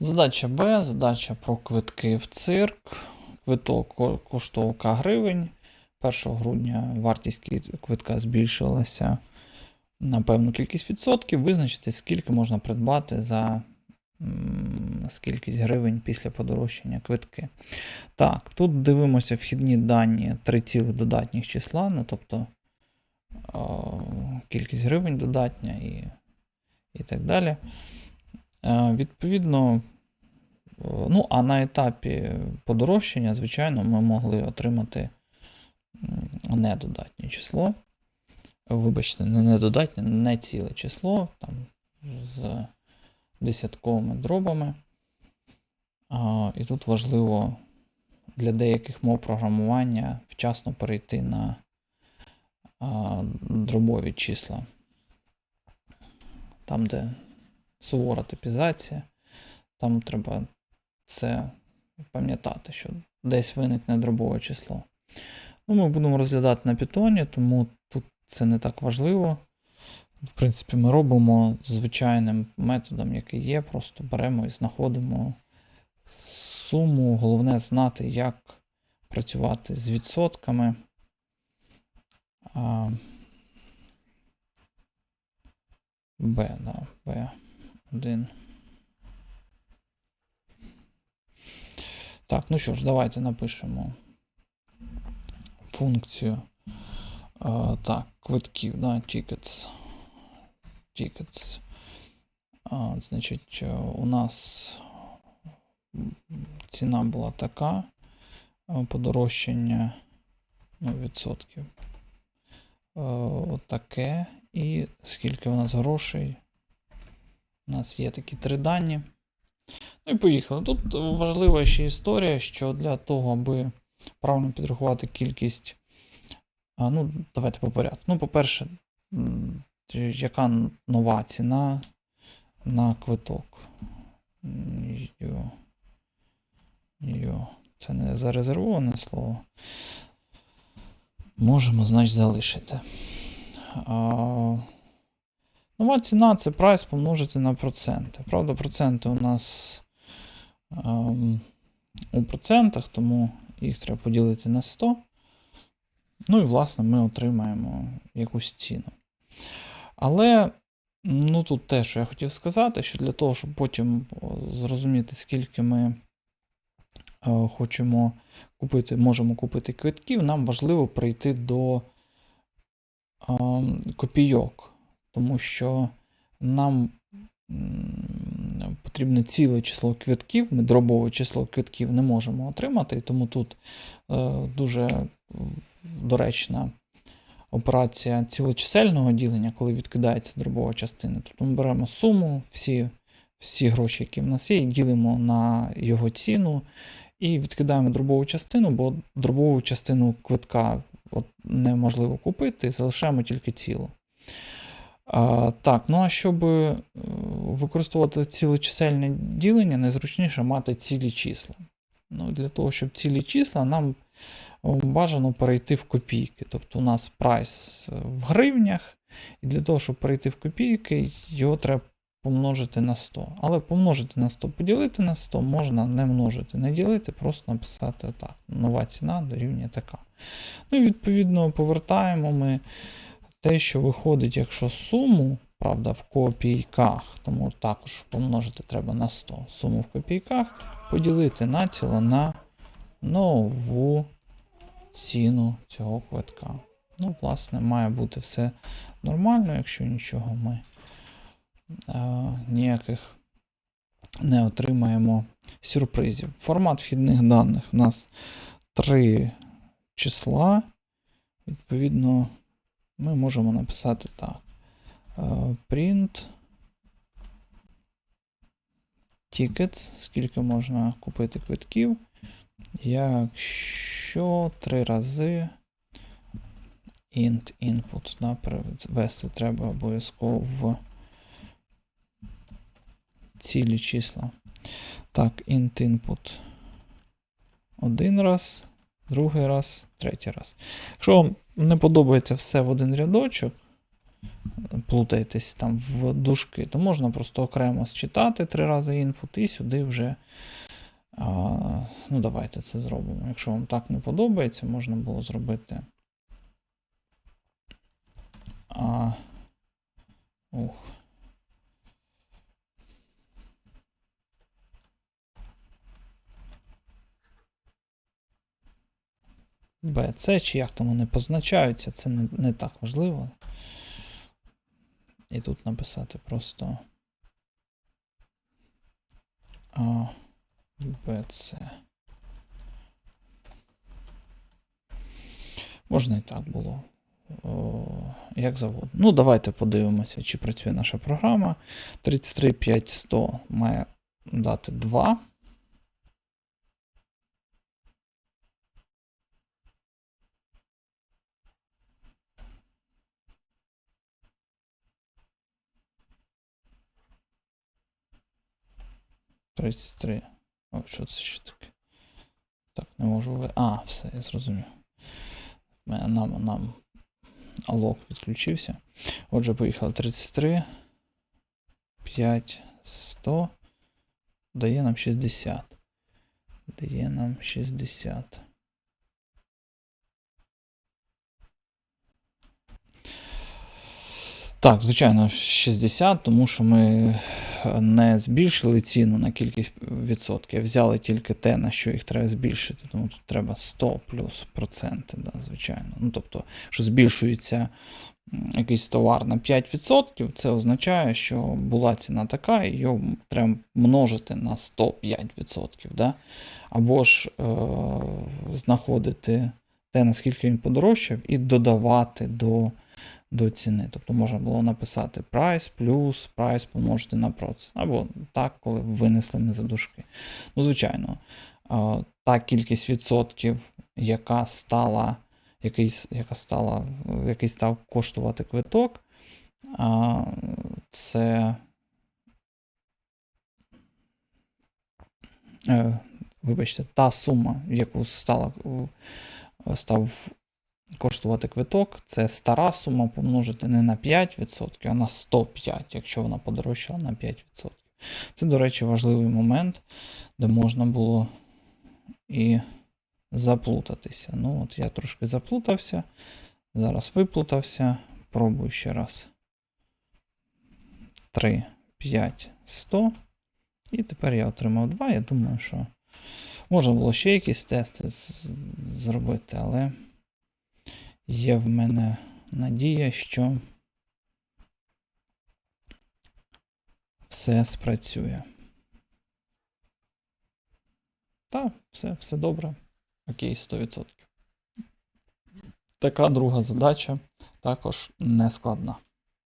Задача Б, задача про квитки в цирк. Квиток ко- коштував К гривень. 1 грудня вартість квитка збільшилася на певну кількість відсотків. Визначити, скільки можна придбати за м, скількись гривень після подорожчання квитки. Так, тут дивимося вхідні дані 3 цілих додатніх числа, ну тобто о, кількість гривень додатня і, і так далі. Е, Відповідно, ну, а на етапі подорожчання, звичайно, ми могли отримати недодатнє число. Вибачте, не недодатнє, не ціле число там, з десятковими дробами. А, і тут важливо для деяких мов програмування вчасно перейти на а, дробові числа. Там, де сувора типізація, там треба це пам'ятати, що десь виникне дробове число. Ну, ми будемо розглядати на питоні, тому тут це не так важливо. В принципі, ми робимо звичайним методом, який є, просто беремо і знаходимо суму. Головне знати, як працювати з відсотками. А, Б, да, Б1. Так, ну що ж, давайте напишемо функцію. А, так, квитків, да, tickets. Tickets. А, значить, е, у нас ціна була така. е, Подорожчання ну, відсотків. Е, Таке. І скільки у нас грошей. У нас є такі три дані. Ну і поїхали. Тут важлива ще історія, що для того, аби правильно підрахувати кількість. Ну, давайте по порядку. Ну, по-перше, яка нова ціна на квиток? Йо. Йо. Це не зарезервоване слово. Можемо, значить, залишити. А, нова ціна це прайс помножити на проценти. Правда, проценти у нас ем, у процентах, тому їх треба поділити на 100. Ну і, власне, ми отримаємо якусь ціну. Але ну, тут те, що я хотів сказати, що для того, щоб потім зрозуміти, скільки ми е, хочемо купити, можемо купити квитків, нам важливо прийти до е, копійок, тому що нам м, потрібне ціле число квитків, ми дробове число квитків не можемо отримати, і тому тут е, дуже доречна операція цілочисельного ділення, коли відкидається дробова частина. Тобто ми беремо суму, всі, всі гроші, які в нас є, і ділимо на його ціну, і відкидаємо дробову частину, бо дробову частину квитка от, неможливо купити, залишаємо тільки цілу. А, так, ну а щоб е, використовувати цілочисельне ділення, найзручніше мати цілі числа. Ну, для того, щоб цілі числа, нам бажано перейти в копійки. Тобто у нас прайс е, в гривнях, і для того, щоб перейти в копійки, його треба помножити на 100. Але помножити на 100, поділити на 100 можна не множити, не ділити, просто написати так. Нова ціна дорівнює така. Ну і відповідно повертаємо ми те, що виходить, якщо суму, правда, в копійках, тому також помножити треба на 100. Суму в копійках поділити націло на нову ціну цього квитка. Ну, власне, має бути все нормально, якщо нічого ми е, ніяких не отримаємо сюрпризів. Формат вхідних даних у нас три числа. Відповідно, ми можемо написати так. Е, Print tickets, скільки можна купити квитків. Якщо три рази int input да, перевести треба обов'язково в цілі числа. Так, int input один раз, другий раз, третій раз. Якщо вам не подобається все в один рядочок, плутаєтесь там в дужки, то можна просто окремо считати три рази input і сюди вже. А, ну, давайте це зробимо. Якщо вам так не подобається, можна було зробити. А, ух. BC, чи як там вони позначаються, це не, не так важливо. І тут написати просто А, BC. Можна і так було. О, як завгодно. Ну, давайте подивимося, чи працює наша програма. 335100 має дати 2. Тридцять три. О, що це ще таке? Так, не можу ви. А, все, я зрозумів. Мене- Нам, нам алок відключився. Отже, поїхали 33. 5, 100. Дає нам 60. Дає нам 60. Так, звичайно, 60, тому що ми не збільшили ціну на кількість відсотків, взяли тільки те, на що їх треба збільшити. Тому тут треба 100 плюс проценти, да, звичайно. Ну, тобто, що збільшується якийсь товар на 5%, це означає, що була ціна така, і його треба множити на 105%. Да? Або ж е- знаходити те, наскільки він подорожчав, і додавати до до ціни. Тобто можна було написати price плюс price помножити на проц. Або так, коли винесли ми за дужки. Ну, звичайно, та кількість відсотків, яка стала, який, яка стала, який став коштувати квиток, це. е, Вибачте, та сума, яку стала, став коштувати квиток, це стара сума помножити не на 5%, а на 105, якщо вона подорожчала на 5%. Це, до речі, важливий момент, де можна було і заплутатися. Ну, от я трошки заплутався, зараз виплутався. Пробую ще раз. 3, 5, 100. І тепер я отримав 2. Я думаю, що можна було ще якісь тести зробити, але є в мене надія, що все спрацює. Та, все, все добре. Окей, 100%. Така друга задача також не складна.